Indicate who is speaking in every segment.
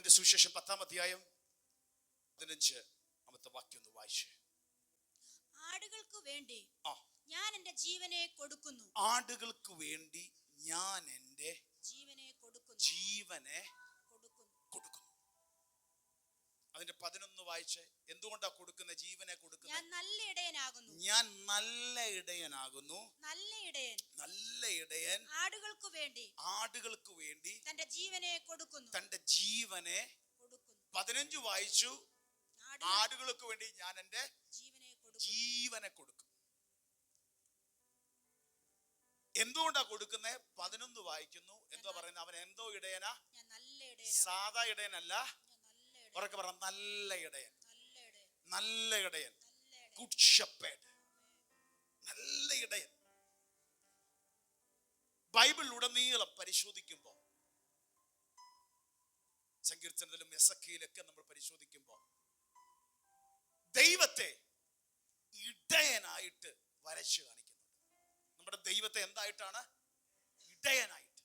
Speaker 1: യോഹനന്റെ സുവിശേഷം പത്താം അധ്യായം പതിനഞ്ച്. അമത്തെ വാക്യം ഒന്ന് വായിച്ച്.
Speaker 2: ആടുകൾക്ക് വേണ്ടി ഞാൻ എന്റെ ജീവനെ കൊടുക്കുന്നു.
Speaker 1: ആടുകൾക്ക് വേണ്ടി ഞാൻ എന്റെ
Speaker 2: ജീവനെ കൊടുക്കുന്നു.
Speaker 1: ജീവനെ അതിന്റെ പതിനൊന്ന് വായിച്ച് എന്തുകൊണ്ടാ കൊടുക്കുന്ന ജീവനെ
Speaker 2: ഞാൻ നല്ല ഇടയനാകുന്നു.
Speaker 1: ഞാൻ നല്ല ഇടയനാകുന്നു.
Speaker 2: നല്ല ഇടയൻ.
Speaker 1: നല്ല ഇടയൻ.
Speaker 2: ആടുകൾക്ക് വേണ്ടി.
Speaker 1: ആടുകൾക്ക് വേണ്ടി
Speaker 2: തന്റെ ജീവനെ കൊടുക്കുന്നു.
Speaker 1: തന്റെ ജീവനെ
Speaker 2: കൊടുക്കുന്നു.
Speaker 1: പതിനഞ്ച് വായിച്ചു. ആടുകൾക്ക് വേണ്ടി ഞാൻ എന്റെ
Speaker 2: ജീവനെ കൊടുക്കുന്നു.
Speaker 1: ജീവനെ കൊടുക്കും. എന്തുകൊണ്ടാ കൊടുക്കുന്നത് പതിനൊന്ന് വായിക്കുന്നു. എന്തോ പറയുന്നത് അവൻ എന്തോ ഇടയനാ? സാധാ ഇടയനല്ല. ഉറക്കെ പറ നല്ല ഇടയൻ.
Speaker 2: നല്ല ഇടയൻ.
Speaker 1: നല്ല ഇടയൻ.
Speaker 2: നല്ല ഇടയൻ.
Speaker 1: ഗുഡ് ഷപ്പേഡ് നല്ല ഇടയൻ. ബൈബിൾ ഉടനീളം പരിശോധിക്കുമ്പോൾ സങ്കീർത്തനത്തിലും എസക്കയിലൊക്കെ നമ്മൾ പരിശോധിക്കുമ്പോൾ ദൈവത്തെ ഇടയനായിട്ട് വരച്ചു കാണിക്കുന്നു. നമ്മുടെ ദൈവത്തെ എന്തായിട്ടാണ്? ഇടയനായിട്ട്.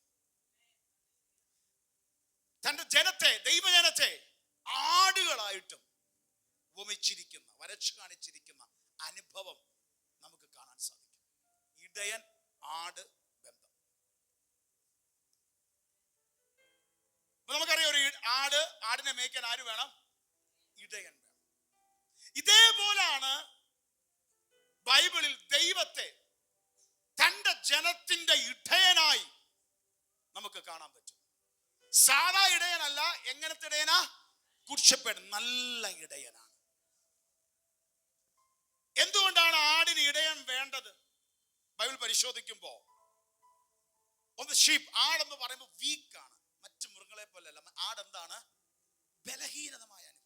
Speaker 1: തന്റെ ജനത്തെ ദൈവജനത്തെ ആടുകളായിട്ടും ഉപമിച്ചിരിക്കുന്ന വരച്ചു കാണിച്ചിരിക്കുന്ന അനുഭവം നമുക്ക് കാണാൻ സാധിക്കും. ഇടയൻ ആട് ബന്ധം. നമുക്കറിയാം ഒരു ആട് ആടിനെ മേയ്ക്കാൻ ആര് വേണം? ഇടയൻ വേണം. ഇതേപോലാണ് ബൈബിളിൽ ദൈവത്തെ തന്റെ ജനത്തിന്റെ ഇടയനായി നമുക്ക് കാണാൻ പറ്റും. സാധാ ഇടയനല്ല എങ്ങനത്തെ ഇടയനാ? കുറിച്ചപ്പേട് നല്ല ഇടയനാണ്. എന്തുകൊണ്ടാണ് ആടിന് ഇടയൻ വേണ്ടത്? ബൈബിൾ പരിശോധിക്കുമ്പോ ഒന്ന് ഷീപ്പ് ആടെന്ന് പറയുമ്പോൾ വീക്കാണ്. മറ്റു മൃഗങ്ങളെ പോലെയല്ല. ആടെന്താണ്? ബലഹീനതമായ അനുഭവം.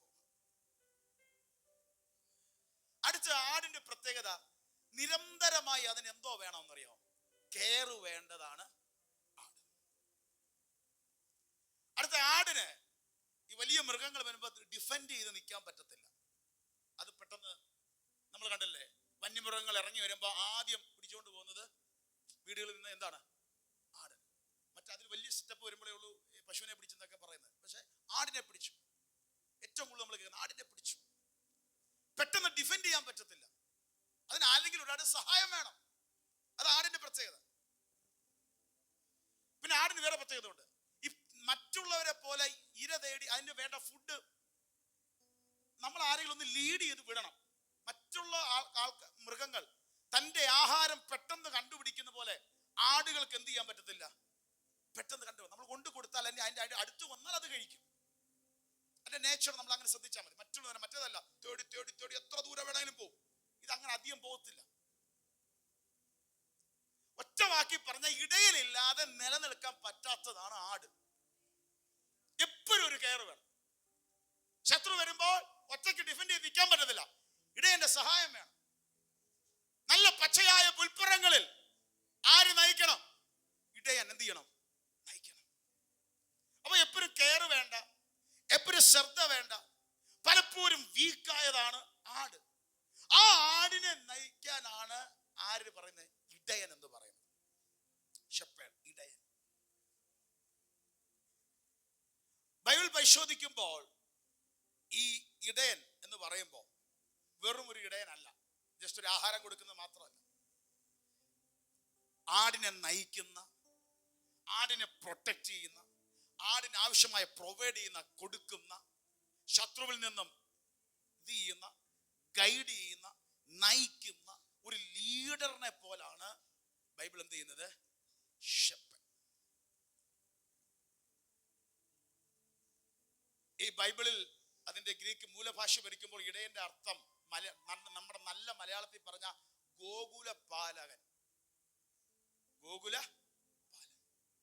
Speaker 1: അടുത്ത ആടിന്റെ പ്രത്യേകത നിരന്തരമായി അതിന് എന്തോ വേണമെന്നറിയോ? കെയർ വേണ്ടതാണ് ആട്. അടുത്ത ആടിന് ഈ വലിയ മൃഗങ്ങൾ വരുമ്പോൾ ഡിഫെൻഡ് ചെയ്ത് നിൽക്കാൻ പറ്റത്തില്ല. അത് പെട്ടെന്ന് നമ്മൾ കണ്ടല്ലേ? വന്യമൃഗങ്ങൾ ഇറങ്ങി വരുമ്പോൾ ആദ്യം പിടിച്ചുകൊണ്ട് പോകുന്നത് വീടുകളിൽ നിന്ന് എന്താണ്? ആട്. മറ്റതിൽ വലിയ സ്റ്റെപ്പ് വരുമ്പോഴേ ഉള്ളൂ പശുവിനെ പിടിച്ചെന്നൊക്കെ പറയുന്നത്. പക്ഷെ ആടിനെ പിടിച്ചു. ഏറ്റവും കൂടുതൽ നമ്മൾ കേൾക്കുന്നത് ആടിനെ പിടിച്ചു. പെട്ടെന്ന് ഡിഫെൻഡ് ചെയ്യാൻ പറ്റത്തില്ല. അതിന് ആരെങ്കിലും ഒരാളുടെ സഹായം വേണം. അത് ആടിന്റെ പ്രത്യേകത. പിന്നെ ആടിന് വേറെ പ്രത്യേകത ഉണ്ട്. മറ്റുള്ളവരെ പോലെ ഇര തേടി അതിന് വേണ്ട ഫുഡ് നമ്മൾ ആരെങ്കിലും ഒന്ന് ലീഡ് ചെയ്ത് വിടണം. മറ്റുള്ള ആൾക്ക് മൃഗങ്ങൾ തന്റെ ആഹാരം പെട്ടെന്ന് കണ്ടുപിടിക്കുന്ന പോലെ ആടുകൾക്ക് എന്ത് ചെയ്യാൻ പറ്റത്തില്ല? പെട്ടെന്ന് കണ്ടു നമ്മൾ കൊണ്ടു കൊടുത്താൽ അല്ലെങ്കിൽ അതിന്റെ അടുത്ത് വന്നാൽ അത് കഴിക്കും. അതിന്റെ നേച്ചർ നമ്മൾ അങ്ങനെ ശ്രദ്ധിച്ചാൽ മതി. മറ്റുള്ളവരെ മറ്റേതല്ല. തേടി തേടി തേടി എത്ര ദൂരം വേണമെങ്കിലും പോകും. ഇത് അങ്ങനെ അധികം പോകത്തില്ല. ഒറ്റ വാക്കി പറഞ്ഞ ഇടയിലില്ലാതെ നിലനിൽക്കാൻ പറ്റാത്തതാണ് ആട്. എപ്പോഴും ഒരു കെയർ വേണം. ശത്രു വരുമ്പോൾ ഒറ്റയ്ക്ക് ഡിഫെൻഡ് ചെയ്ത് നിൽക്കാൻ പറ്റത്തില്ല. ഇടയന്റെ സഹായം വേണം. നല്ല പച്ചയായ പുൽപ്പുറങ്ങളിൽ ആര് നയിക്കണം? ഇടയൻ എന്ത് ചെയ്യണം? നയിക്കണം. അപ്പൊ എപ്പോഴും കെയർ വേണ്ട. എപ്പോഴും ശ്രദ്ധ വേണ്ട. പലപ്പോഴും വീക്കായതാണ് ആട്. ആ ആടിനെ നയിക്കാനാണ് ആര് പറയുന്നത്? ഇടയൻ എന്ന് പറയുന്നത്. ഷെപ്പേഡ് ഇടയൻ ബൈബിൾ പരിശോധിക്കുമ്പോൾ ഈ ഇടയൻ എന്ന് പറയുമ്പോൾ വെറും ഒരു ഇടയനല്ല. ജസ്റ്റ് ഒരു ആഹാരം കൊടുക്കുന്നത് മാത്രമല്ല. ആടിനെ നയിക്കുന്ന ആടിനെ പ്രൊട്ടക്റ്റ് ചെയ്യുന്ന ആടിന് ആവശ്യമായ പ്രൊവൈഡ് ചെയ്യുന്ന കൊടുക്കുന്ന ശത്രുവിൽ നിന്നും ഇത് ചെയ്യുന്ന ഗൈഡ് ചെയ്യുന്ന നയിക്കുന്ന ഒരു ലീഡറിനെ പോലാണ് ബൈബിൾ എന്ത് ചെയ്യുന്നത്? ഈ ബൈബിളിൽ അതിന്റെ ഗ്രീക്ക് മൂലഭാഷ ഭരിക്കുമ്പോൾ ഇടയന്റെ അർത്ഥം മല നമ്മുടെ നല്ല മലയാളത്തിൽ പറഞ്ഞ ഗോകുല പാലകൻ ഗോകുല പാലകൻ.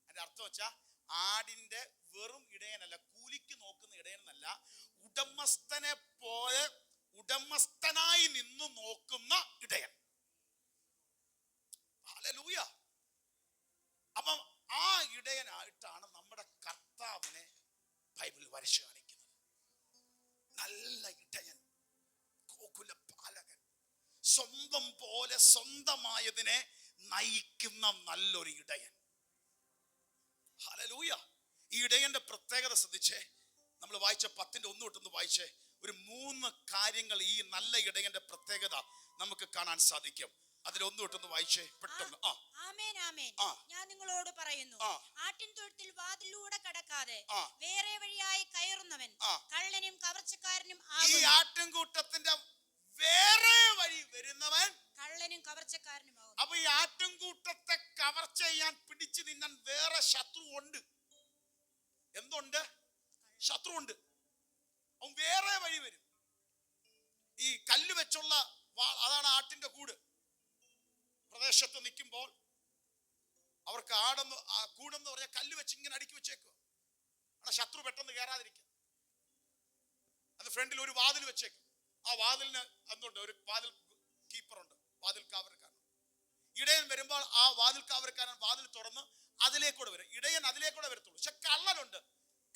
Speaker 1: അതിന്റെ അർത്ഥം വെച്ചാ ആടിന്റെ വെറും ഇടയനല്ല കൂലിക്ക് നോക്കുന്ന ഇടയനല്ല ഉടമസ്ഥനെ പോലെ ഉടമസ്ഥനായി നിന്ന് നോക്കുന്ന ഇടയൻ ഹല്ലേലൂയ അപ്പം ആ ഇടയനായിട്ടാണ് നമ്മുടെ കർത്താവിനെ ബൈബിൾ വരച്ചു കാണിക്കുന്നത് നല്ല ഇടയൻ ഗോകുല പാലകൻ സ്വന്തം പോലെ സ്വന്തമായതിനെ നയിക്കുന്ന നല്ലൊരു ഇടയൻ. ഹലലൂയ ഈ ഇടയന്റെ പ്രത്യേകത ശ്രദ്ധിച്ചേ. നമ്മൾ വായിച്ച പത്തിന്റെ ഒന്ന് തൊട്ടൊന്ന് വായിച്ചേ. ഒരു മൂന്ന് കാര്യങ്ങൾ ഈ നല്ല ഇടയന്റെ പ്രത്യേകത നമുക്ക് കാണാൻ സാധിക്കും. അതിൽ ഒന്ന് തൊട്ടൊന്ന് വായിച്ചേ. പെട്ടെന്ന്. ആ.
Speaker 2: ആമേൻ ആമേൻ. ഞാൻ നിങ്ങളോട് പറയുന്നു. ആട്ടിൻ തൊഴുത്തിൽ വാതിലൂടെ കടക്കാതെ വേറെ വഴിയായി കയറുന്നവൻ
Speaker 1: ആ.
Speaker 2: കള്ളനും കവർച്ചക്കാരനും
Speaker 1: ഈ
Speaker 2: ആകുന്നു
Speaker 1: ആട്ടിൻകൂട്ടത്തിന്റെ വേറെ വഴി വരുന്നവൻ
Speaker 2: കള്ളനും കവർച്ചക്കാരനുമാകുന്നു
Speaker 1: അപ്പൊ ഈ ആട്ടിൻകൂട്ടത്തെ കവർച്ച ചെയ്യാൻ പിടിച്ചു നിന്നാൻ വേറെ ശത്രു ഉണ്ട് എന്തുണ്ട് ശത്രു ഉണ്ട് അവൻ വേറെ വഴി വരും ഈ കല്ല് വെച്ചുള്ള വാ- അതാണ് ആട്ടിന്റെ കൂട് പ്രദേശത്ത് നിൽക്കുമ്പോൾ അവർക്ക് ആടെന്ന് ആ കൂടെന്ന് പറഞ്ഞ കല്ല് വെച്ച് ഇങ്ങനെ അടുക്കി വെച്ചേക്കുക അവിടെ ശത്രു പെട്ടെന്ന് കയറാതിരിക്കുക അത് ഫ്രണ്ടിൽ ഒരു വാതിൽ വെച്ചേക്കും ആ വാതിലിന് അന്നുണ്ട്. ഒരു വാതിൽ കീപ്പർ ഉണ്ട് വാതിൽ കാവൽക്കാരൻ. ഇടയൻ വരുമ്പോൾ ആ വാതിൽ കാവൽക്കാരൻ വാതിൽ തുറന്ന് അതിലേക്കൂടെ വരും. ഇടയൻ അതിലേക്കൂടെ വരത്തുള്ളൂ. പക്ഷെ കള്ളനുണ്ട്.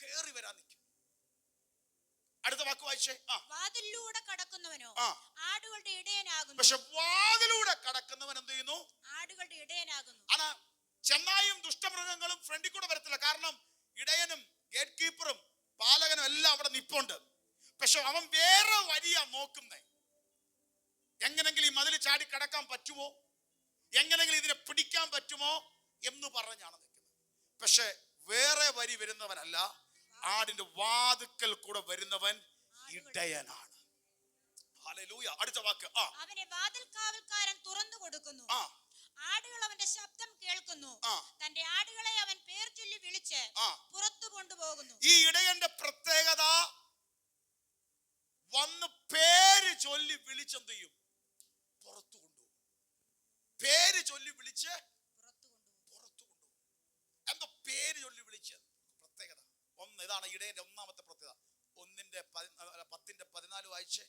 Speaker 1: കയറി വരാൻ നിൽക്കും. അടുത്ത വാക്ക് വായിച്ചേ.
Speaker 2: വാതിലൂടെ കടക്കുന്നവനോ? ആടുകളുടെ ഇടയനാകുന്നു.
Speaker 1: പക്ഷെ വാതിലൂടെ കടക്കുന്നവൻ എന്ത് ചെയ്യുന്നു?
Speaker 2: ആടുകളുടെ ഇടയനാകുന്നു.
Speaker 1: ആണ്. ചെന്നായും ദുഷ്ടമൃഗങ്ങളും ഫ്രണ്ടിൽ കൂടെ വരത്തില്ല. കാരണം ഇടയനും ഗേറ്റ് കീപ്പറും പാലകനും എല്ലാം അവിടെ നിപ്പുണ്ട്. പക്ഷെ അവൻ വേറെ വഴിയാ നോക്കുന്നേ. എങ്ങനെങ്കിലും ഈ മതിൽ ചാടി കിടക്കാൻ പറ്റുമോ? എങ്ങനെങ്കിലും ഇതിനെ പിടിക്കാൻ പറ്റുമോ എന്ന് പറഞ്ഞാണ് നിൽക്കുന്നത്. പക്ഷെ വേറെ വരി വരുന്നവനല്ല ആടിന്റെ വാതുക്കൽ കൂടെ വരുന്നവൻ ഇടയനാണ്. അടുത്ത വാക്ക്. ആ.
Speaker 2: അവനെ വാതിൽ കാവൽക്കാരൻ തുറന്നു കൊടുക്കുന്നു.
Speaker 1: ആ.
Speaker 2: ആടുകൾ അവന്റെ ശബ്ദം കേൾക്കുന്നു. തന്റെ ആടുകളെ അവൻ പേർ ചൊല്ലി വിളിച്ച് പുറത്തു കൊണ്ടുപോകുന്നു.
Speaker 1: ഈ ഇടയന്റെ പ്രത്യേകത വന്ന് പേര് ചൊല്ലി വിളിച്ചെന്ത് ചെയ്യും? പുറത്തു കൊണ്ടുപോകും. പേര് ചൊല്ലി വിളിച്ച്
Speaker 2: പുറത്തു
Speaker 1: കൊണ്ടുപോകും. എന്തോ പേര് ചൊല്ലി വിളിച്ച്? പ്രത്യേകത. ഒന്ന് ഇതാണ് ഇടയന്റെ ഒന്നാമത്തെ പ്രത്യേകത. ഒന്നിന്റെ പത്തിന്റെ പതിനാല് വായിച്ച്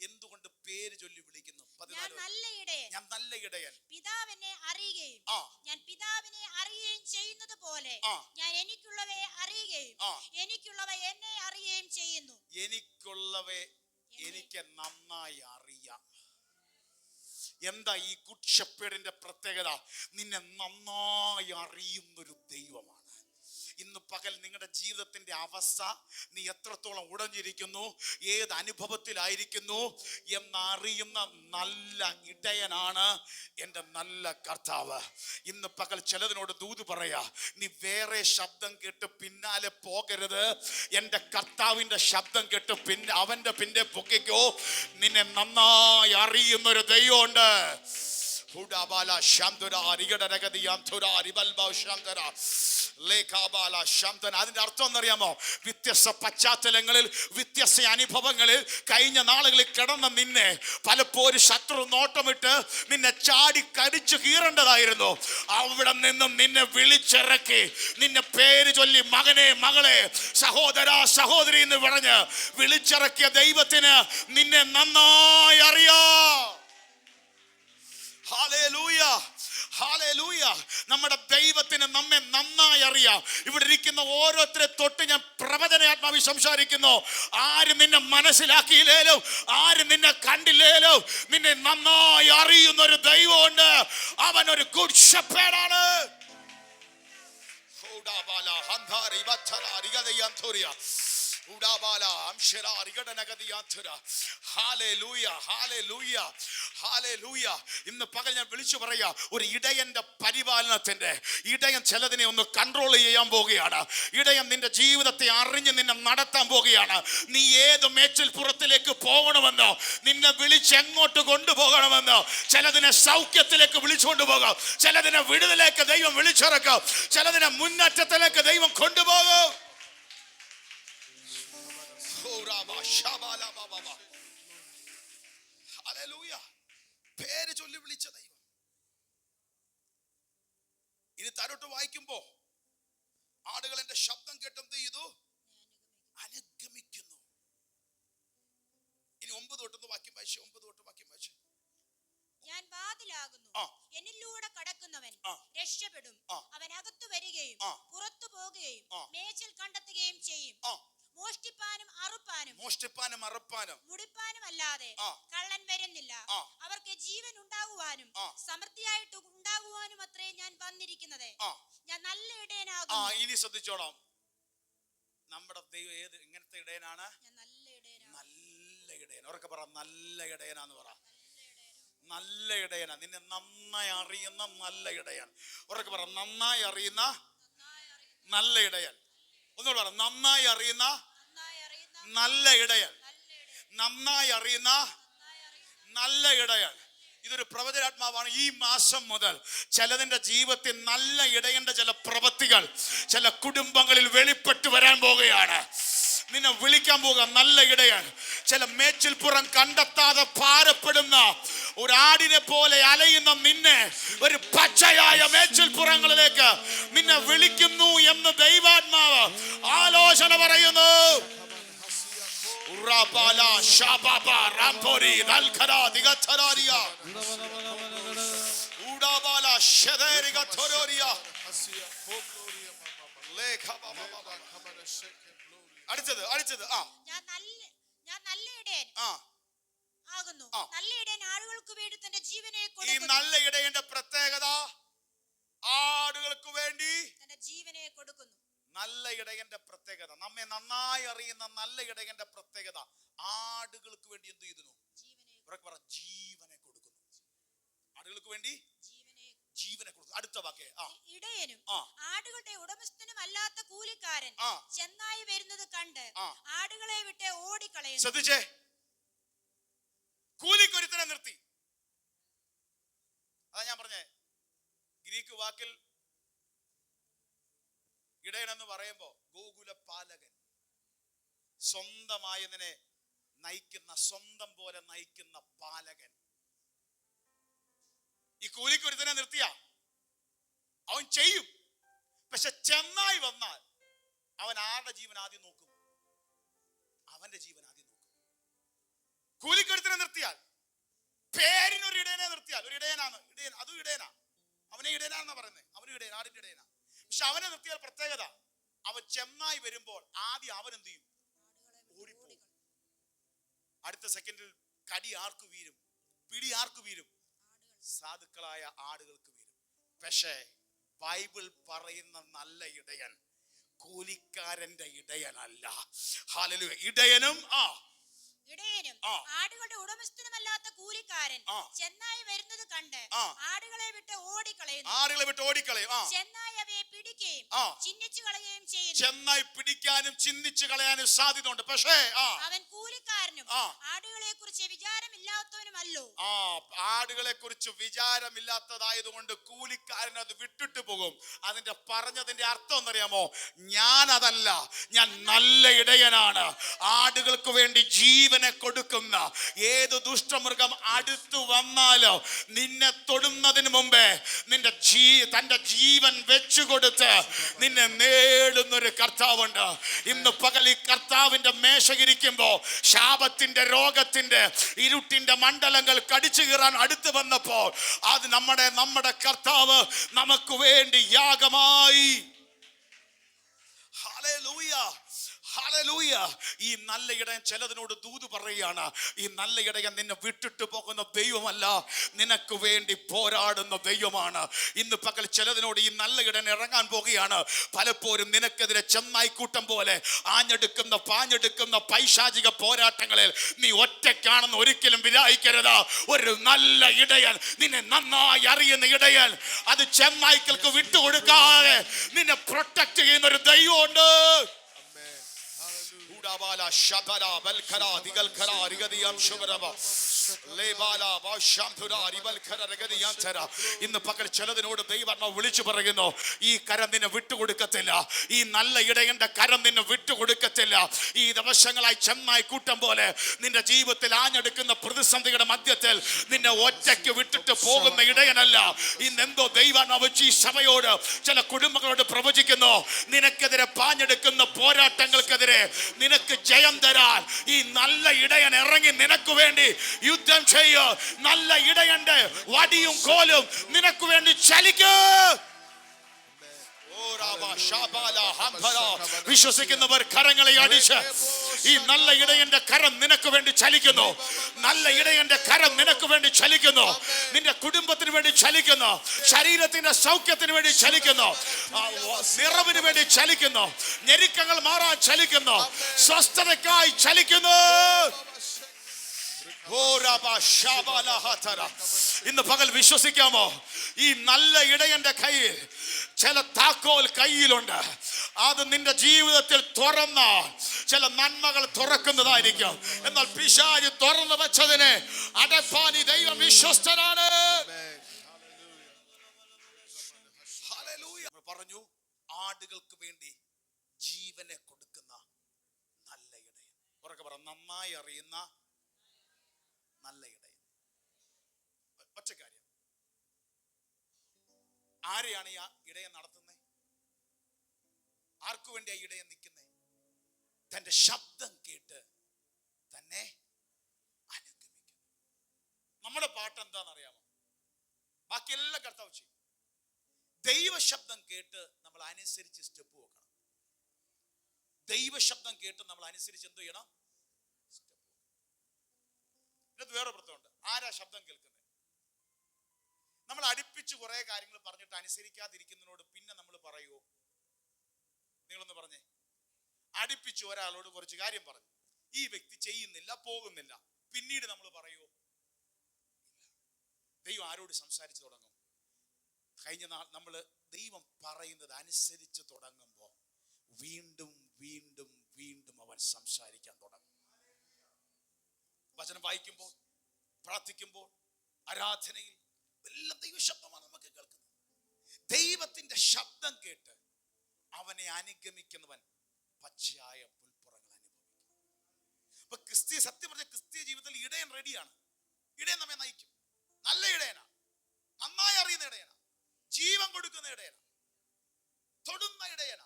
Speaker 1: എന്തുകൊണ്ട് പേര് ചൊല്ലി വിളിക്കുന്നു?
Speaker 2: ഞാൻ നല്ല ഇടയൻ.
Speaker 1: ഞാൻ നല്ല ഇടയൻ.
Speaker 2: പിതാവിനെ അറിയുകയും ഞാൻ പിതാവിനെ അറിയുകയും ചെയ്യുന്നത് പോലെ ഞാൻ എനിക്കുള്ളവയെ അറിയുകയും. എനിക്കുള്ളവ എന്നെ അറിയുകയും ചെയ്യുന്നു.
Speaker 1: എനിക്കുള്ളവേ എനിക്ക് നന്നായി അറിയാം. എന്താ ഈ ഗുഡ് ഷെപ്പേഡിന്റെ പ്രത്യേകത? നിന്നെ നന്നായി അറിയുന്നൊരു ദൈവമാണ്. ഇന്ന് പകൽ നിങ്ങളുടെ ജീവിതത്തിന്റെ അവസ്ഥ നീ എത്രത്തോളം ഉടഞ്ഞിരിക്കുന്നു? ഏത് അനുഭവത്തിലായിരിക്കുന്നു? എന്നറിയുന്ന നല്ല ഇടയനാണ് എന്റെ നല്ല കർത്താവ്. ഇന്ന് പകൽ ചിലതിനോട് ദൂത് പറയാ നീ വേറെ ശബ്ദം കേട്ട് പിന്നാലെ പോകരുത്. എന്റെ കർത്താവിന്റെ ശബ്ദം കേട്ട് പിന്നെ അവന്റെ പിന്നെ പൊക്കിക്കോ. നിന്നെ നന്നായി അറിയുന്നൊരു ദൈവമുണ്ട്. അതിന്റെ അർത്ഥം എന്നറിയാമോ വ്യത്യസ്ത പശ്ചാത്തലങ്ങളിൽ വ്യത്യസ്ത അനുഭവങ്ങളിൽ കഴിഞ്ഞ നാളുകളിൽ കിടന്ന നിന്നെ പലപ്പോഴും ശത്രു നോട്ടമിട്ട് നിന്നെ ചാടി കടിച്ചു കീറേണ്ടതായിരുന്നു. അവിടെ നിന്നും നിന്നെ വിളിച്ചിറക്കി നിന്നെ പേര് ചൊല്ലി മകനെ മകളെ സഹോദര സഹോദരി എന്ന് പറഞ്ഞ് വിളിച്ചിറക്കിയ ദൈവത്തിന് നിന്നെ നന്നായി അറിയാം. നമ്മുടെ ദൈവത്തിന് നമ്മെ നന്നായി അറിയാം. ഇവിടെ ഇരിക്കുന്ന ഓരോരുത്തരെ തൊട്ട് ഞാൻ പ്രവചനാത്മാവി സംസാരിക്കുന്നു. ആരും നിന്നെ മനസ്സിലാക്കിയില്ലേലോ ആരും നിന്നെ കണ്ടില്ലേലോ നിന്നെ നന്നായി അറിയുന്ന ഒരു ദൈവമുണ്ട്. അവൻ ഒരു ഗുഡ് ഷെപ്പേഡാണ് ഹൂഡാബാല ഹന്ധാരി ബദ്ധല അരികതയാന്തോരിയ ഉടാബാല അംശര അരികടനഗതിയാന്ധുര ഹാലേലൂയ ഹാലേലൂയ ഹാലേലൂയ. ഇന്ന് പകൽ ഞാൻ വിളിച്ചു പറയാ ഒരു ഇടയന്റെ പരിപാലനത്തിന്റെ. ഇടയൻ ചിലതിനെ ഒന്ന് കൺട്രോൾ ചെയ്യാൻ പോവുകയാണ്. ഇടയൻ നിന്റെ ജീവിതത്തെ അറിഞ്ഞ് നിന്നെ നടത്താൻ പോവുകയാണ്. നീ ഏത് മേച്ചിൽ പുറത്തിലേക്ക് പോകണമെന്നോ നിന്നെ വിളിച്ച് എങ്ങോട്ട് കൊണ്ടുപോകണമെന്നോ ചിലതിനെ സൗഖ്യത്തിലേക്ക് വിളിച്ചുകൊണ്ട് പോകാം ചിലതിനെ വിടുതലേക്ക് ദൈവം വിളിച്ചിറക്കാം. ചിലതിനെ മുന്നേറ്റത്തിലേക്ക് ദൈവം കൊണ്ടുപോകും. പേര് ചൊല്ലി വിളിച്ച ദൈവം. ഇനി തരോട്ട് വായിക്കുമ്പോ ആടുകൾ എന്റെ ശബ്ദം കേട്ട് എന്ത് ചെയ്തു? അനുഗമിക്കുന്നു. ഇനി ഒമ്പത് തൊട്ടൊന്ന് വാക്യം വായിച്ചു ഒമ്പത് തൊട്ട് വാക്യം വായിച്ചു.
Speaker 2: ഞാൻ വാതിലാകുന്നു. എന്നിലൂടെ കടക്കുന്നവൻ. രക്ഷപ്പെടും. അവൻ അകത്തു വരികയും പുറത്തു പോകുകയും മേച്ചിൽ കണ്ടെത്തുകയും ചെയ്യും. മോഷ്ടിപ്പാനും അറുപ്പാനും.
Speaker 1: മോഷ്ടിപ്പാനും അറുപ്പാനും.
Speaker 2: മുടിപ്പാനും അല്ലാതെ കള്ളൻ വരുന്നില്ല. അവർക്ക് ജീവൻ ഉണ്ടാകുവാനും. സമൃദ്ധിയായിട്ട് ഉണ്ടാകുവാനും അത്രേ ഞാൻ വന്നിരിക്കുന്നത്. ഞാൻ നല്ല
Speaker 1: ആ ഇനി ശ്രദ്ധിച്ചോളാം. നമ്മുടെ ദൈവം ഏത് ഇങ്ങനത്തെ ഇടയനാണ്? നല്ല ഇടയൻ. അവർക്ക് പറ നല്ല ഇടയനാന്ന് പറ. നല്ല ഇടയന. നിന്നെ നന്നായി അറിയുന്ന നല്ല ഇടയൻ. ഉറക്കെ പറ നന്നായി അറിയുന്ന നല്ല ഇടയൻ. ഒന്നുകൂടെ പറ നന്നായി അറിയുന്ന നല്ല ഇടയൻ. നന്നായി അറിയുന്ന നല്ല ഇടയൻ. ഇതൊരു പ്രവചനാത്മാവാണ് ഈ മാസം മുതൽ. ചിലതിന്റെ ജീവിതത്തിൽ നല്ല ഇടയന്റെ ചില പ്രവൃത്തികൾ ചില കുടുംബങ്ങളിൽ വെളിപ്പെട്ടു വരാൻ പോവുകയാണ്. നിന്നെ വിളിക്കാൻ പോകുക നല്ല ഇടയൻ. ചില മേച്ചിൽപ്പുറം കണ്ടെത്താതെ ഒരു ആടിനെ പോലെ അലയുന്ന നിന്നെ ഒരു പച്ചയായ മേച്ചിൽപ്പുറങ്ങളിലേക്ക് നിന്നെ വിളിക്കുന്നു എന്ന് ദൈവാത്മാവ് ആലോചന പറയുന്നു. ദൽഖര ദിഗച്ചരാരിയ ഉഡാബാല ഷെദേരിക ഥൊരോരിയ ലേഖ ബാബ ബാബ. അടുത്തത് അടുത്തത്. ആ.
Speaker 2: ഞാൻ നല്ല ഞാൻ നല്ല ഇടയൻ.
Speaker 1: ആ.
Speaker 2: ആകുന്നു. നല്ല ഇടയൻ ആളുകൾക്ക് വേണ്ടി തന്റെ ജീവനെ
Speaker 1: ഈ നല്ല ഇടയന്റെ പ്രത്യേകത ആടുകൾക്ക് വേണ്ടി
Speaker 2: തന്റെ ജീവനെ കൊടുക്കുന്നു.
Speaker 1: നല്ല ഇടയന്റെ പ്രത്യേകത. നമ്മെ നന്നായി അറിയുന്ന നല്ല ഇടയന്റെ പ്രത്യേകത ആടുകൾക്ക് വേണ്ടി എന്ത് ചെയ്തു
Speaker 2: ജീവനെ
Speaker 1: ഉറക്കെ പറ ജീവനെ കൊടുക്കുന്നു. ആടുകൾക്ക് വേണ്ടി
Speaker 2: ജീവനെ
Speaker 1: കൊടുക്കും അടുത്ത വാക്ക്.
Speaker 2: ഇടയനും. ആടുകളുടെ ഉടമസ്ഥനും അല്ലാത്ത കൂലിക്കാരൻ. ചെന്നായി വരുന്നത് കണ്ട് ആടുകളെ വിട്ട് ഓടിക്കളയും
Speaker 1: ശ്രദ്ധിച്ചേ. കൂലിക്കൊരുത്തനെ നിർത്തി. അതാ ഞാൻ പറഞ്ഞേ. ഗ്രീക്ക് വാക്കിൽ ഇടയനെന്ന് എന്ന് പറയുമ്പോ ഗോകുല പാലകൻ സ്വന്തമായതിനെ നയിക്കുന്ന സ്വന്തം പോലെ നയിക്കുന്ന പാലകൻ. ഈ കൂലിക്കൊരുത്തനെ നിർത്തിയ. അവൻ ചെയ്യും. പക്ഷെ ചെന്നായി വന്നാൽ അവൻ ആരുടെ ജീവൻ ആദ്യം നോക്കും? അവന്റെ ജീവൻ ആദ്യം നോക്കും. കൂലിക്കൊരുത്തനെ നിർത്തിയാൽ പേരിനൊരു ഇടയനെ നിർത്തിയാൽ ഒരു ഇടയനാണ്. ഇടയൻ അതും ഇടയനാ. അവനെ ഇടയനാണെന്നാ പറയുന്നത് അവനും ഇടയൻ ആടിന്റെ ഇടയനാ. പക്ഷെ അവനെ നിർത്തിയാൽ പ്രത്യേകത അവൻ ചെന്നായി വരുമ്പോൾ ആദ്യം അവൻ എന്ത് ചെയ്യും? ഓടിപ്പോകും. അടുത്ത സെക്കൻഡിൽ കടി ആർക്ക് വീരും? പിടി ആർക്ക് വീരും? സാധുക്കളായ ആടുകൾക്ക് വീരും. പക്ഷേ ബൈബിൾ പറയുന്ന നല്ല ഇടയൻ കൂലിക്കാരന്റെ ഇടയനല്ല. ഹാലലു ഇടയനും ആ
Speaker 2: ഇടയനും. ആടുകളുടെ ഉടമസ്ഥനുമല്ലാത്ത കൂലിക്കാരൻ. ചെന്നായി വരുന്നത് കണ്ട് ആടുകളെ വിട്ട് ഓടിക്കളയുന്നു.
Speaker 1: ആടുകളെ വിട്ട് ഓടിക്കളയും.
Speaker 2: ചെന്നായി അവയെ പിടിക്കുകയും. ചിഹ്നിച്ചു കളയുകയും ചെയ്യുന്നു.
Speaker 1: ചെന്നായി പിടിക്കാനും ചിന്തിച്ചു കളയാനും സാധ്യതയുണ്ട്. പക്ഷേ
Speaker 2: അവൻ കൂലിക്കാരനും ആടുകളെ കുറിച്ച് വിചാരമില്ലാത്തവനുമല്ലോ.
Speaker 1: ആ. ആടുകളെ കുറിച്ച് വിചാരമില്ലാത്തതായതുകൊണ്ട് കൂലിക്കാരൻ അത് വിട്ടിട്ട് പോകും. അതിന്റെ പറഞ്ഞതിന്റെ അർത്ഥം എന്നറിയാമോ ഞാൻ അതല്ല ഞാൻ നല്ല ഇടയനാണ്. ആടുകൾക്ക് വേണ്ടി ജീവനെ കൊടുക്കുന്ന ഏത് ദുഷ്ടമൃഗം അടുത്തു വന്നാലോ നിന്നെ തൊടുന്നതിന് മുമ്പേ നിന്റെ ജീ തന്റെ ജീവൻ വെച്ചു കൊടുത്ത് നിന്നെ നേടുന്നൊരു കർത്താവുണ്ട്. ഇന്ന് പകൽ ഈ കർത്താവിന്റെ മേശയിരിക്കുമ്പോൾ ശാപത്തിന്റെ രോഗത്തിന്റെ ഇരുട്ടിന്റെ മണ്ഡലങ്ങൾ കടിച്ചു കീറാൻ അടുത്ത് വന്നപ്പോൾ അത് നമ്മുടെ നമ്മുടെ കർത്താവ് നമുക്ക് വേണ്ടി യാഗമായി. ഹല്ലേലൂയ. ഹല്ലേലൂയ. ഈ നല്ല ഇടയൻ ചിലതിനോട് ദൂത് പറയുകയാണ്. ഈ നല്ല ഇടയൻ നിന്നെ വിട്ടിട്ട് പോകുന്ന ദൈവമല്ല. നിനക്ക് വേണ്ടി പോരാടുന്ന ദൈവമാണ്. ഇന്ന് പകൽ ചിലതിനോട് ഈ നല്ല ഇടയൻ ഇറങ്ങാൻ പോകുകയാണ്. പലപ്പോഴും നിനക്കെതിരെ ചെന്നായിക്കൂട്ടം പോലെ ആഞ്ഞെടുക്കുന്ന പാഞ്ഞെടുക്കുന്ന പൈശാചിക പോരാട്ടങ്ങളിൽ നീ ഒറ്റയ്ക്കാണെന്ന് ഒരിക്കലും വിചാരിക്കരുത് ഒരു നല്ല ഇടയൻ നിന്നെ നന്നായി അറിയുന്ന ഇടയൻ അത് ചെമ്മായ്ക്കൾക്ക് വിട്ടുകൊടുക്കാതെ നിന്നെ പ്രൊട്ടക്ട് ചെയ്യുന്ന ഒരു ദൈവമുണ്ട്. ഊടാബാല ശബല ബൽഖര ദിഗൽഖര റിഗദിയം ശുഭരവ. ലേബാല വാശാംധുര റിബൽഖര രഗദിയാന്തര ഇന്ന് പകൽ ചിലതിനോട് ദൈവം വിളിച്ചു പറയുന്നു ഈ കരം നിന്നെ വിട്ടുകൊടുക്കത്തില്ല. ഈ നല്ല ഇടയന്റെ കരം നിന്നെ വിട്ടുകൊടുക്കത്തില്ല. ഈ ദിവസങ്ങളായി ചെന്നായി കൂട്ടം പോലെ നിന്റെ ജീവിതത്തിൽ ആഞ്ഞെടുക്കുന്ന പ്രതിസന്ധിയുടെ മധ്യത്തിൽ നിന്നെ ഒറ്റയ്ക്ക് വിട്ടിട്ട് പോകുന്ന ഇടയനല്ല. ഇന്നെന്തോ ദൈവം വെച്ച് ഈ സഭയോട് ചില കുടുംബങ്ങളോട് പ്രവചിക്കുന്നു നിനക്കെതിരെ പാഞ്ഞെടുക്കുന്ന പോരാട്ടങ്ങൾക്കെതിരെ നിനക്ക് ജയം തരാൻ. ഈ നല്ല ഇടയൻ ഇറങ്ങി നിനക്ക് വേണ്ടി യുദ്ധം ചെയ്യോ. നല്ല ഇടയന്റെ വടിയും കോലും നിനക്ക് വേണ്ടി ചലിക്ക്. വിശ്വസിക്കുന്നവർ കരങ്ങളെ അടിച്ച്. ഈ നല്ല ഇടയന്റെ കരം നിനക്ക് വേണ്ടി ചലിക്കുന്നു. നല്ല ഇടയന്റെ കരം നിനക്ക് വേണ്ടി ചലിക്കുന്നു. നിന്റെ കുടുംബത്തിന് വേണ്ടി ചലിക്കുന്നു. ശരീരത്തിന്റെ സൗഖ്യത്തിന് വേണ്ടി ചലിക്കുന്നു. നിറവിന് വേണ്ടി ചലിക്കുന്നു. ഞെരുക്കങ്ങൾ മാറാൻ ചലിക്കുന്നു. സ്വസ്ഥതയ്ക്കായി ചലിക്കുന്നു. ഇന്ന് പകൽ വിശ്വസിക്കാമോ? ഈ നല്ല ഇടയന്റെ കയ്യിൽ ചില താക്കോൽ കയ്യിലുണ്ട്. അത് നിന്റെ ജീവിതത്തിൽ തുറന്ന ചില നന്മകൾ തുറക്കുന്നതായിരിക്കും. എന്നാൽ പിശാജ് തുറന്നു വെച്ചതിനെ അടപ്പാൻ ഈ ദൈവം വിശ്വസ്തനാണ്. പറഞ്ഞു ആടുകൾക്ക് വേണ്ടി ജീവനെ കൊടുക്കുന്ന നല്ല ഇടയൻ. ഉറക്കെ പറ നന്നായി അറിയുന്ന നല്ല ഇടയൻ. ഒറ്റ കാര്യം. ആരെയാണ് ഈ ഇടയൻ നടത്തുന്നത് ആർക്കു വേണ്ടി ആ ഇടയൻ നിൽക്കുന്നത് തന്റെ ശബ്ദം കേട്ട് തന്നെ അനുഗമിക്കുന്നു. നമ്മുടെ പാട്ട് എന്താണെന്നറിയാമോ? ബാക്കിയെല്ലാം കർത്താവ് ചെയ്യും. ദൈവശബ്ദം കേട്ട് നമ്മൾ അനുസരിച്ച് സ്റ്റെപ്പ് വെക്കണം. ദൈവശബ്ദം കേട്ട് നമ്മൾ അനുസരിച്ച് എന്ത് ചെയ്യണം? ഇതിനകത്ത് വേറെ പ്രത്യേകമുണ്ട് ആരാ ശബ്ദം കേൾക്കുന്നത് നമ്മൾ അടുപ്പിച്ച് കുറെ കാര്യങ്ങൾ പറഞ്ഞിട്ട് അനുസരിക്കാതിരിക്കുന്നതിനോട് പിന്നെ നമ്മൾ പറയുമോ നിങ്ങളൊന്ന് പറഞ്ഞേ. അടുപ്പിച്ച് ഒരാളോട് കുറച്ച് കാര്യം പറഞ്ഞു. ഈ വ്യക്തി ചെയ്യുന്നില്ല പോകുന്നില്ല. പിന്നീട് നമ്മൾ പറയുമോ ദൈവം ആരോട് സംസാരിച്ചു തുടങ്ങും? കഴിഞ്ഞ നാൾ നമ്മൾ ദൈവം പറയുന്നത് അനുസരിച്ച് തുടങ്ങുമ്പോൾ വീണ്ടും വീണ്ടും വീണ്ടും അവൻ സംസാരിക്കാൻ തുടങ്ങും. വചനം വായിക്കുമ്പോൾ പ്രാർത്ഥിക്കുമ്പോൾ ആരാധനയിൽ എല്ലാം ദൈവശബ്ദമാണ് നമുക്ക് കേൾക്കുന്നത്. ദൈവത്തിന്റെ ശബ്ദം കേട്ട് അവനെ അനുഗമിക്കുന്നവൻ പച്ചയായ പുൽപ്പുറങ്ങൾ അനുഭവിക്കും. അപ്പൊ ക്രിസ്തീയ സത്യം പറഞ്ഞ ക്രിസ്തീയ ജീവിതത്തിൽ ഇടയൻ റെഡിയാണ്. ഇടയൻ നമ്മെ നയിക്കും. നല്ല ഇടയനാണ് നന്നായി അറിയുന്ന ഇടയനാണ് ജീവൻ കൊടുക്കുന്ന ഇടയനാ. തൊടുന്ന ഇടയനാ.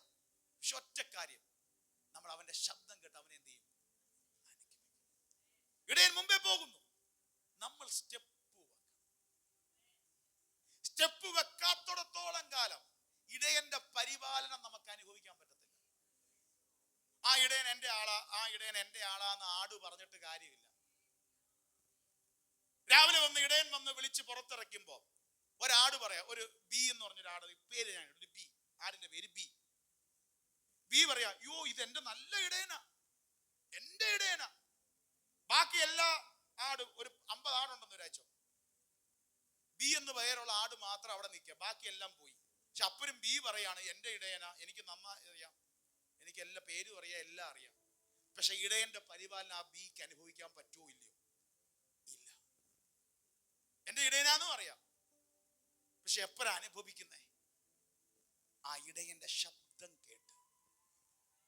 Speaker 1: പക്ഷെ ഒറ്റ കാര്യം നമ്മൾ അവന്റെ ശബ്ദം കേട്ട് അവനെ എന്ത് ചെയ്യും അനുഗമിക്കും. ഇടയൻ മുമ്പേ പോകുന്നു സ്റ്റെപ്പ് സ്റ്റെപ്പ് വെക്കാത്തിടത്തോളം കാലം ഇടയന്റെ പരിപാലനം നമുക്ക് അനുഭവിക്കാൻ പറ്റത്തില്ല. ആ ഇടയൻ എന്റെ ആളാ ആ ഇടയൻ എന്റെ ആളാന്ന് ആട് പറഞ്ഞിട്ട് കാര്യമില്ല. രാവിലെ വന്ന് ഇടയൻ വന്ന് വിളിച്ച് പുറത്തിറക്കുമ്പോ ഒരാട് പറയാ ഒരു ബി എന്ന് പറഞ്ഞൊരാട് പേര് ഞാൻ ഒരു ബി ആടിന്റെ പേര് ബി. ബി പറയാ യോ ഇത് എന്റെ നല്ല ഇടയനാ എന്റെ ഇടയനാ. ബാക്കി എല്ലാ ആട് ഒരു അമ്പത് ആടുണ്ടെന്ന് ഒരാഴ്ച ബി എന്ന് പേരുള്ള ആട് മാത്രം അവിടെ നിൽക്കുക. ബാക്കിയെല്ലാം പോയി. പക്ഷെ അപ്പനും ബി പറയാണ് എന്റെ ഇടയനാ എനിക്ക് നന്നായി അറിയാം. എനിക്ക് എല്ലാ പേരും അറിയാം എല്ലാം അറിയാം. പക്ഷെ ഇടയന്റെ പരിപാലനം ആ ബിക്ക് അനുഭവിക്കാൻ പറ്റുമോ ഇല്ലയോ? ഇല്ല. എന്റെ ഇടയനാന്നും അറിയാം. പക്ഷെ എപ്പോഴാ അനുഭവിക്കുന്നേ? ആ ഇടയന്റെ ശബ്ദം കേട്ട്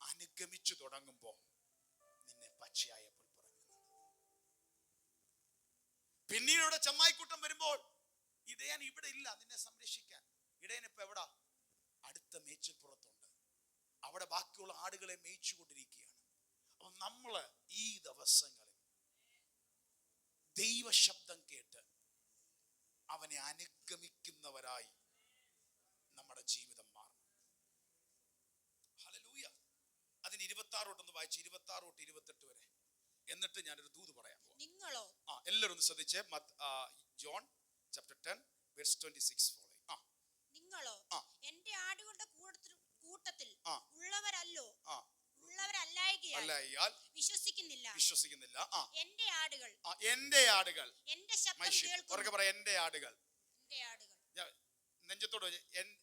Speaker 1: അനുഗമിച്ചു തുടങ്ങുമ്പോൾ നിന്നെ പച്ചയായ പിന്നീട് ഇവിടെ ചെമ്മായിക്കൂട്ടം വരുമ്പോൾ ഇടയൻ ഇവിടെ ഇല്ല നിന്നെ സംരക്ഷിക്കാൻ. ഇടയൻ ഇപ്പൊ എവിടാ? അടുത്ത മേച്ചിൽപ്പുറത്തുണ്ട്. അവിടെ ബാക്കിയുള്ള ആടുകളെ മേയിച്ചുകൊണ്ടിരിക്കുകയാണ്. അപ്പൊ നമ്മൾ ഈ ദിവസങ്ങളിൽ ദൈവശബ്ദം കേട്ട് അവനെ അനുഗമിക്കുന്നവരായി നമ്മുടെ ജീവിതം മാറണം. ഹല്ലേലൂയ. അതിന് ഇരുപത്തി ആറ് തൊട്ടൊന്ന് വായിച്ച് ഇരുപത്തി ആറ് തൊട്ട് ഇരുപത്തെട്ട് വരെ. എന്നിട്ട് ഞാനൊരു ദൂത് പറയാൻ പോവാം.
Speaker 2: നിങ്ങളോ?
Speaker 1: ആ എല്ലാവരും ഒന്ന് ശ്രദ്ധിച്ചേ. John chapter ten verse twenty six follow ആ.
Speaker 2: നിങ്ങളോ. എന്റെ ആടുകളുടെ കൂട്ടത്തിൽ. ഉള്ളവരല്ലോ?
Speaker 1: ആ.
Speaker 2: ഉള്ളവരല്ലായകയാൽ വിശ്വസിക്കുന്നില്ല.
Speaker 1: വിശ്വസിക്കുന്നില്ല. ആ.
Speaker 2: എന്റെ ആടുകൾ.
Speaker 1: ആ എന്റെ ആടുകൾ.
Speaker 2: എന്റെ ശബ്ദം
Speaker 1: ഉറക്കെ പറ എന്റെ ആടുകൾ.
Speaker 2: എന്റെ ആടുകൾ.
Speaker 1: നെഞ്ചത്തോട്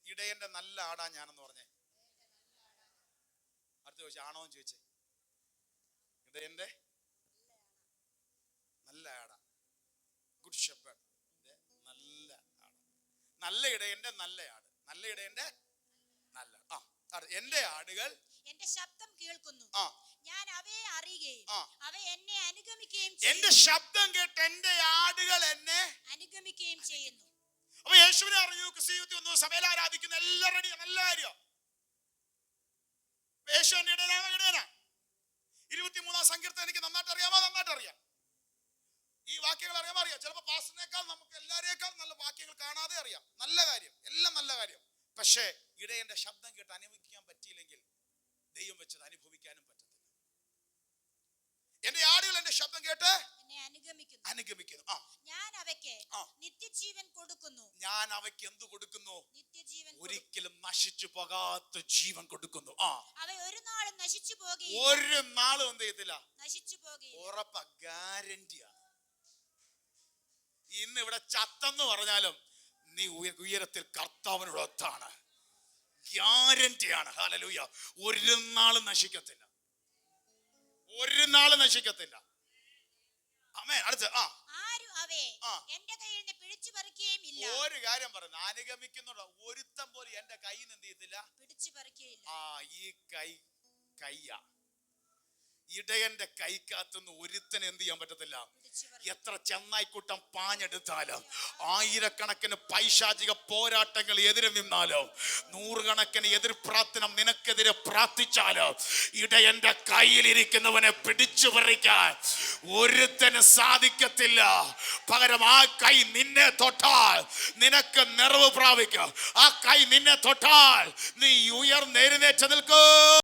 Speaker 1: ഇടയന്റെ നല്ല ആടാ ഞാനെന്ന് പറഞ്ഞേ. അടുത്ത ചോദിച്ചു ആണോ എന്ന് ചോദിച്ചേ. ഇടയന്റെ നല്ല ആടാ ഗുഡ് ഷെപ്പേർഡ് നല്ല ആട് ഇടയന്റെ നല്ല ആട് നല്ല ഇടയന്റെ നല്ല ആ എന്റെ ആടുകൾ
Speaker 2: എന്റെ ശബ്ദം കേൾക്കുന്നു. ഞാൻ അവയെ അറിയുകയും. അവ എന്നെ അനുഗമിക്കുകയും
Speaker 1: എന്റെ ശബ്ദം കേട്ട് എന്റെ ആടുകൾ എന്നെ
Speaker 2: അനുഗമിക്കുകയും ചെയ്യുന്നു.
Speaker 1: അപ്പൊ യേശുവിനെ അറിഞ്ഞു ക്രിസ്തീയത്തിൽ വന്നു സഭയിൽ ആരാധിക്കുന്ന എല്ലാം റെഡി നല്ല കാര്യം. യേശു എന്റെ ഇടയനാണ് ഇടയനാ ഇരുപത്തിമൂന്നാം സങ്കീർത്തനം എനിക്ക് നന്നായിട്ട് അറിയാമോ? നന്നായിട്ട് അറിയാം. ഈ വാക്യങ്ങൾ അറിയാൻ അറിയാം. ചിലപ്പോൾ പാസ്റ്റിനേക്കാൾ നമുക്ക് എല്ലാവരെക്കാൾ നല്ല വാക്യങ്ങൾ കാണാതെ അറിയാം. നല്ല കാര്യം. എല്ലാം നല്ല കാര്യം. പക്ഷേ ഇടയന്റെ ശബ്ദം കേട്ട് അനുഭവിക്കാൻ പറ്റിയില്ലെങ്കിൽ ദൈവം വെച്ചത് അനുഭവിക്കാനും പറ്റത്തില്ല. എന്റെ ആടുകൾ എന്റെ ശബ്ദം കേട്ട്
Speaker 2: അനുഗമിക്കുന്നു. ഞാൻ അവയ്ക്ക് നിത്യജീവൻ കൊടുക്കുന്നു.
Speaker 1: ഞാൻ അവയ്ക്ക് എന്ത് കൊടുക്കുന്നു?
Speaker 2: നിത്യജീവൻ
Speaker 1: ഒരിക്കലും നശിച്ചു പോകാത്ത ജീവൻ കൊടുക്കുന്നു. ആ.
Speaker 2: അവ ഒരു നാളും നശിച്ചു പോകുകയില്ല
Speaker 1: ഒരു നാളും എന്ത് ചെയ്യത്തില്ല?
Speaker 2: നശിച്ചു പോകുകയില്ല
Speaker 1: ഉറപ്പ ഗ്യാരണ്ടിയാ ഇന്ന് ഇവിടെ ചത്തെന്ന് പറഞ്ഞാലും നീ ഉയ- ഉയരത്തിൽ കർത്താവിനോടൊത്താണ് ഗ്യാരണ്ടിയാണ് ഹാലലൂയ ഒരു നാളും നശിക്കത്തില്ല. ഒരു നാളും നശിക്കത്തില്ല. അമ്മേ അടുത്ത് ആ.
Speaker 2: എന്റെ കയ്യിൽ നിന്ന് പിടിച്ചു പറിക്കുകയും ഇല്ല.
Speaker 1: ഒരു കാര്യം പറഞ്ഞു അനുഗമിക്കുന്നുണ്ടോ ഒരുത്തം പോലും എന്റെ കയ്യിൽ നിന്ന് എന്ത് ചെയ്യത്തില്ല?
Speaker 2: പിടിച്ചു പറിക്കുകയില്ല
Speaker 1: ആ ഈ കൈ കയ്യ. ഇടയന്റെ കൈക്കകത്തുനിന്ന് ഒരുത്തന് എന്ത് ചെയ്യാൻ പറ്റത്തില്ല? എത്ര ചെന്നായിക്കൂട്ടം പാഞ്ഞെടുത്താലും ആയിരക്കണക്കിന് പൈശാചിക പോരാട്ടങ്ങൾ എതിരെ നിന്നാലും നൂറുകണക്കിന് എതിർ പ്രാർത്ഥന നിനക്കെതിരെ പ്രാർത്ഥിച്ചാലും ഇടയന്റെ കയ്യിലിരിക്കുന്നവനെ പിടിച്ചു പറിക്കാൻ ഒരുത്തന് സാധിക്കത്തില്ല. പകരം ആ കൈ നിന്നെ തൊട്ടാൽ നിനക്ക് നിറവ് പ്രാപിക്കും. ആ കൈ നിന്നെ തൊട്ടാൽ നീ ഉയർന്നെഴുന്നേറ്റ് നിൽക്കും.